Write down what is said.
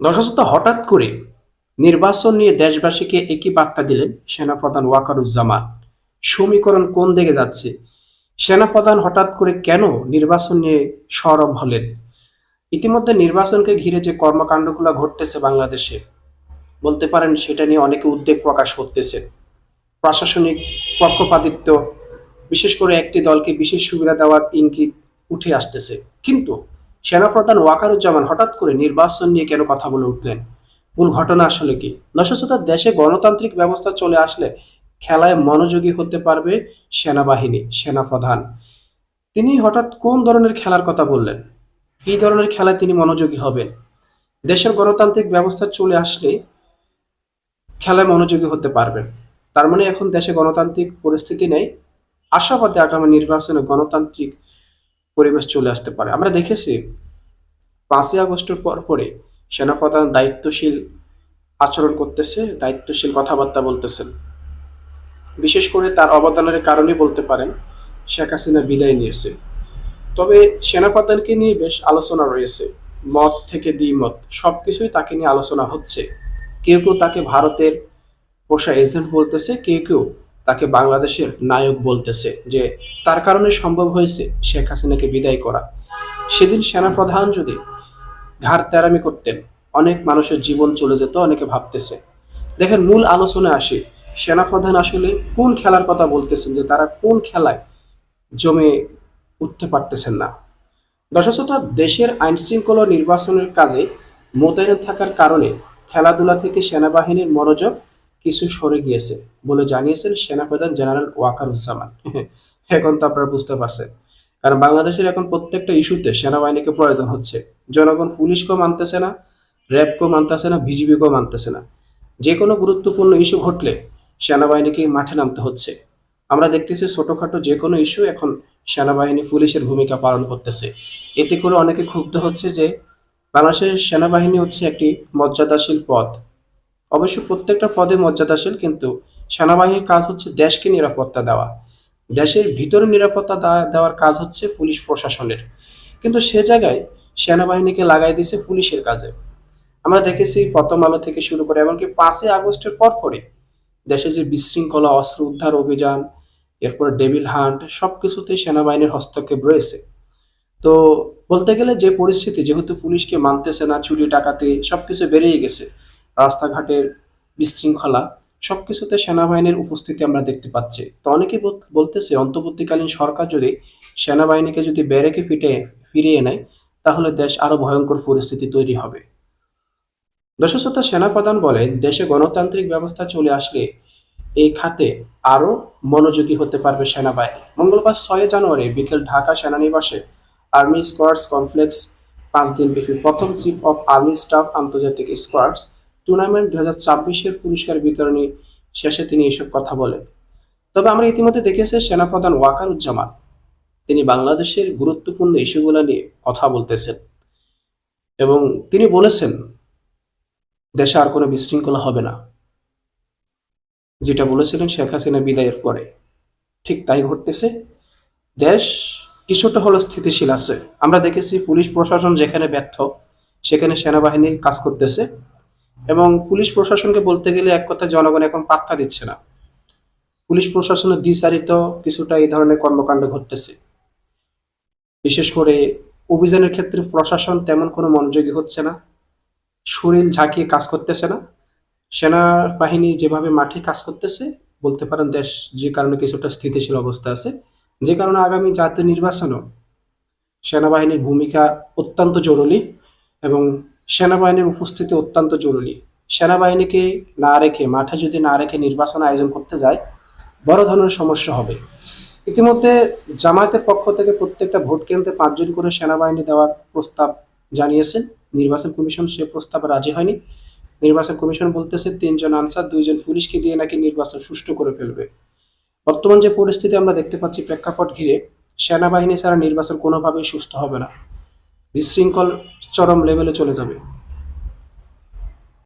দর্শক হঠাৎ করে নির্বাচন নিয়ে দেশবাসীকে একই বার্তা দিলেন সেনাপ্রধান ওয়াকারুজ্জামান। সমীকরণ কোন দিকে যাচ্ছে? সেনাপ্রধান হঠাৎ করে কেন নির্বাচন নিয়ে সরব হলেন? ইতিমধ্যে নির্বাচনকে ঘিরে যে কর্মকাণ্ডগুলো ঘটতেছে বাংলাদেশে, বলতে পারেন সেটা নিয়ে অনেকে উদ্বেগ প্রকাশ করতেছে। প্রশাসনিক পক্ষপাতিত্ব, বিশেষ করে একটি দলকে বিশেষ সুবিধা দেওয়ার ইঙ্গিত উঠে আসতেছে। কিন্তু সেনাপ্রধান ওয়াকারুজ্জামান হঠাৎ করে নির্বাচন নিয়ে কেন কথা বলে উঠলেন? মূল ঘটনা আসলে কি? নশোশতার দেশে গণতান্ত্রিক ব্যবস্থা চলে আসলে খেলায় মনোযোগী হতে পারবে সেনাবাহিনী, সেনাপ্রধান। তিনি হঠাৎ কোন ধরনের খেলার কথা বললেন? এই ধরনের খেলায় তিনি মনোযোগী হবেন? দেশের গণতান্ত্রিক ব্যবস্থা চলে আসলে খেলায় মনোযোগী হতে পারবেন। তার মানে এখন দেশে গণতান্ত্রিক পরিস্থিতি নেই। আশাবাদে আগামী নির্বাচনে গণতান্ত্রিক পরিবেশ চলে আসতে পারে। আমরা দেখেছি পাঁচই আগস্টের পর পরে সেনাপ্রধান দায়িত্বশীল আচরণ করতেছে, দায়িত্বশীল কথাবার্তা বলতেছেন। বিশেষ করে তার অবদানের কারণে বলতে পারেন শেখ হাসিনা বিদায় নিয়েছে। তবে সেনাপ্রধানকে নিয়ে বেশ আলোচনা রয়েছে। মত থেকে দ্বিমত, সবকিছুই তাকে নিয়ে আলোচনা হচ্ছে। কেউ কেউ তাকে ভারতের পোষা এজেন্ট বলতেছে, কেউ কেউ তাকে বাংলাদেশের নায়ক বলতেছে যে, তার কারণে সম্ভব হয়েছে শেখ হাসিনাকে বিদায় করা। সেদিন সেনাপ্রধান যদি ঘাড় তেরামি করতেন, অনেক মানুষের জীবন চলে যেত, অনেকে ভাবতেছে। দেখেন, মূল আলোচনায় আসি, সেনাপ্রধান আসলে কোন খেলার কথা বলতেছেন যে, তারা কোন খেলায় জমে উঠতে পারতেছেন না। দশশত দেশের আইন শৃঙ্খলা নির্বাচনের কাজে মোতায়েন থাকার কারণে খেলাধুলা থেকে সেনাবাহিনীর মনোযোগ কিছু সরে গিয়েছে বলে জানিয়েছেন সেনাপ্রধান জেনারেল ওয়াকারুজ্জামান। এখন তো আপনারা বুঝতে পারছেন। কারণ বাংলাদেশের এখন প্রত্যেকটা ইস্যুতে সেনাবাহিনীকে প্রয়োজন হচ্ছে। জনগণ পুলিশকেও মানতেছে না, র্যাবকেও মানতেছে না, বিজিবিকেও মানতেছে না। যে কোনো গুরুত্বপূর্ণ ইস্যু ঘটলে সেনাবাহিনীকে মাঠে নামতে হচ্ছে। আমরা দেখতেছি ছোটখাটো যে কোনো ইস্যু এখন সেনাবাহিনী পুলিশের ভূমিকা পালন করতেছে। এতে করে অনেকে ক্ষুব্ধ হচ্ছে যে বাংলাদেশের সেনাবাহিনী হচ্ছে একটি মর্যাদাশীল পদ অবশ্য প্রত্যেকটা পদে মর্যাদাশীল কিন্তু সেনাবাহিনীর কাজ হচ্ছে দেশকে নিরাপত্তা দেওয়া। দেশের ভিতরে নিরাপত্তা দেওয়ার কাজ হচ্ছে পুলিশ প্রশাসনের। কিন্তু সে জায়গায় সেনাবাহিনীকে লাগাই দিয়েছে পুলিশের কাজে। আমরা দেখেছি প্রথম আলো থেকে শুরু করে, এমনকি পাঁচই আগস্টের পর পরে দেশে যে বিশৃঙ্খলা, অস্ত্র উদ্ধার অভিযান, এরপরে ডেভিল হান্ট, সবকিছুতেই সেনাবাহিনীর হস্তক্ষেপ রয়েছে। তো বলতে গেলে যে পরিস্থিতি, যেহেতু পুলিশকে মানতেছে না, চুরি, ডাকাতি, সবকিছু বেড়েই গেছে। রাস্তাঘাটের বিশৃঙ্খলা, সবকিছুতে সেনাবাহিনীর উপস্থিতি আমরা দেখতে পাচ্ছি। তো অনেকে বলতেছে, অন্তর্বর্তীকালীন সরকার যদি সেনাবাহিনীকে যদি ব্যারেকে ফিটে ফিরিয়ে নেয়, তাহলে দেশ আরও ভয়ঙ্কর পরিস্থিতি তৈরি হবে। দশশত সেনাপ্রধান বলেন, দেশে গণতান্ত্রিক ব্যবস্থা চলে আসলে এই খাতে আরও মনোযোগী হতে পারবে সেনাবাহিনী। মঙ্গলবার ছয় জানুয়ারি বিকেল ঢাকা সেনানিবাসে আর্মি স্কোয়াডস কমপ্লেক্স পাঁচ দিন ব্যাপী প্রথম চিফ অফ আর্মি স্টাফ আন্তর্জাতিক স্কোয়াডস টুর্নামেন্ট দু হাজার পুরস্কার বিতরণী শেষে তিনি এসব কথা বলেন। তবে আমরা ইতিমধ্যে দেখেছি সেনাপ্রধান ওয়াকারুজ্জামান, তিনি বাংলাদেশের গুরুত্বপূর্ণ ইস্যুগুলো নিয়ে কথা বলতেছেন এবং তিনি বলেছেন, দেশে আর কোনো বিশৃঙ্খলা হবে না। যেটা বলেছিলেন শেখ হাসিনা বিদায়ের পরে। ঠিক তাই ঘটতেছে, দেশ কিছুটা হলো স্থিতিশীল আছে। আমরা দেখেছি পুলিশ প্রশাসন যেখানে ব্যর্থ, সেখানে সেনাবাহিনী কাজ করতেছে। এবং পুলিশ প্রশাসনকে বলতে গেলে এক কথা, জনগণ এখন পাত্তা দিচ্ছে না। পুলিশ প্রশাসনের দ্বিচারিত কিছুটা এই ধরনের কর্মকাণ্ড ঘটতেছে। বিশেষ করে অভিযানের ক্ষেত্রে প্রশাসন তেমন কোনো মনোযোগী হচ্ছে না শরীর ঝাঁকিয়ে কাজ করতেছে না, সেনাবাহিনী যেভাবে মাঠে কাজ করতেছে, বলতে পারেন দেশ যে কারণে কিছুটা স্থিতিশীল অবস্থা আছে, যে কারণে আগামী জাতীয় নির্বাচনও সেনাবাহিনীর ভূমিকা অত্যন্ত জরুরি এবং সেনাবাহিনীর উপস্থিতি অত্যন্ত জরুরি। সেনাবাহিনীকে না রেখে, মাঠে যদি না রেখে নির্বাচন আয়োজন করতে যায়, বড় ধরনের সমস্যা হবে। ইতিমধ্যে জামায়াতের পক্ষ থেকে প্রত্যেকটা ভোট কেন্দ্রে পাঁচজন করে সেনাবাহিনী দেওয়ার প্রস্তাব জানিয়েছেন। নির্বাচন কমিশন সে প্রস্তাবে রাজি হয়নি। নির্বাচন কমিশন বলতেছে, তিনজন আনসার, দুইজন পুলিশকে দিয়ে নাকি নির্বাচন সুষ্ঠু করে ফেলবে। বর্তমান যে পরিস্থিতি আমরা দেখতে পাচ্ছি প্রেক্ষাপট ঘিরে, সেনাবাহিনী ছাড়া নির্বাচন কোনোভাবেই সুস্থ হবে না। বিশৃঙ্খল চরম লেভেলে চলে যাবে।